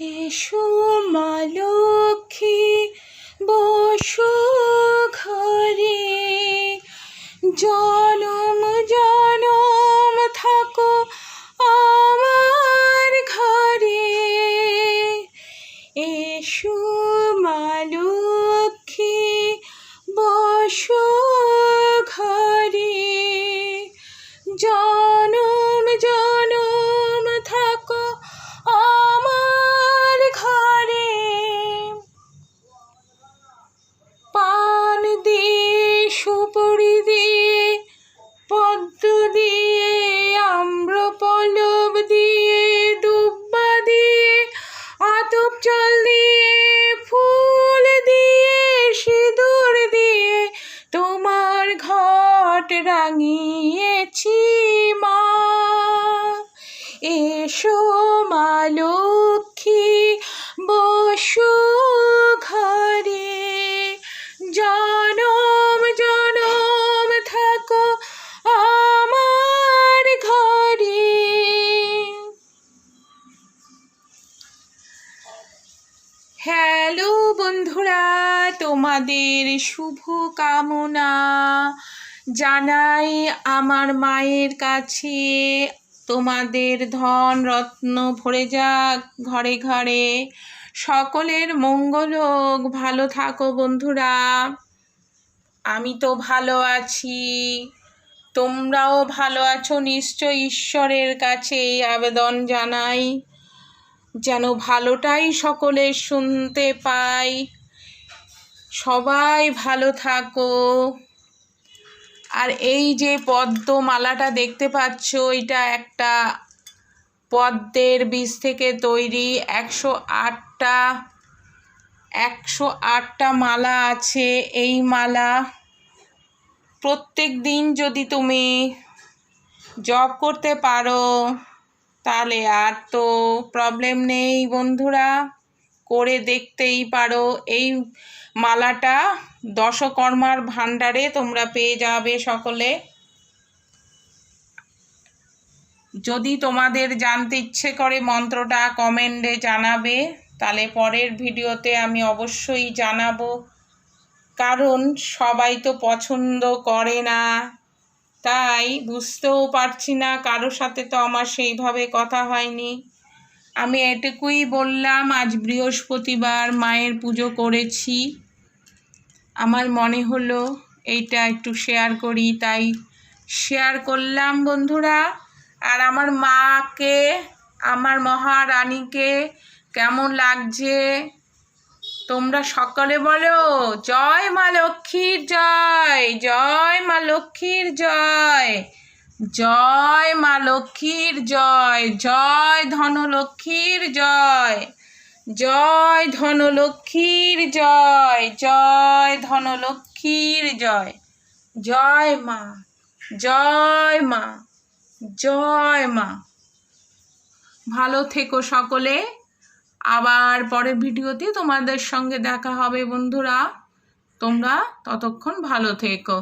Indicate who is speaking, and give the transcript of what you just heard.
Speaker 1: এসো মা লক্ষ্মী বসো ঘরে। জনম বসো ঘরে জনম জনম থাকো আমার ঘরে। হ্যালো বন্ধুরা, তোমাদের শুভ কামনা জানাই আমার মায়ের কাছে। তোমাদের ধন রত্ন ভরে যাক ঘরে ঘরে। সকলের মঙ্গল হোক ভালো থাকো বন্ধুরা। আমি তো ভালো আছি। তোমরাও ভালো আছো নিশ্চয় ঈশ্বরের কাছে এই আবেদন জানাই। যেন ভালোটাই সকলে শুনতে পাই। সবাই ভালো থাকো। আর এই যে পদ্মমালাটা দেখতে পাচ্ছ, এটা একটা পদ্মের বীজ থেকে তৈরি। একশো আট আটটা একশো আটটা মালা আছে। এই মালা প্রত্যেক দিন যদি তুমি জব করতে পারো, তাহলে আর তো প্রবলেম নেই বন্ধুরা। করে দেখতেই পারো। এই মালাটা দশকর্মার ভাণ্ডারে তোমরা পেয়ে যাবে সকলে। যদি তোমাদের জানতে ইচ্ছে করে মন্ত্রটা কমেন্টে জানাবে। তাহলে পরের ভিডিওতে আমি অবশ্যই জানাব। কারণ সবাই তো পছন্দ করে না। তাই বুঝতেও পারছি না কারোর সাথে তো আমার সেইভাবে কথা হয়নি। আমি এটুকুই বললাম, আজ বৃহস্পতিবার, মায়ের পুজো করেছি। আমার মনে হলো এইটা একটু শেয়ার করি, তাই শেয়ার করলাম বন্ধুরা। আর আমার মাকে, আমার মহারানীকে কেমন লাগছে? তোমরা সকলে বলো, জয় মা লক্ষ্মীর জয় জয় মা লক্ষ্মীর জয় জয় মা লক্ষ্মীর জয় জয় ধনলক্ষ্মীর জয় জয় ধনলক্ষ্মীর জয় জয় ধনলক্ষ্মীর জয় জয় মা জয় মা জয় মা। ভালো থেকো সকলে। আবার পরের ভিডিওতে তোমাদের সঙ্গে দেখা হবে বন্ধুরা। তোমরা ততক্ষণ ভালো থেকো।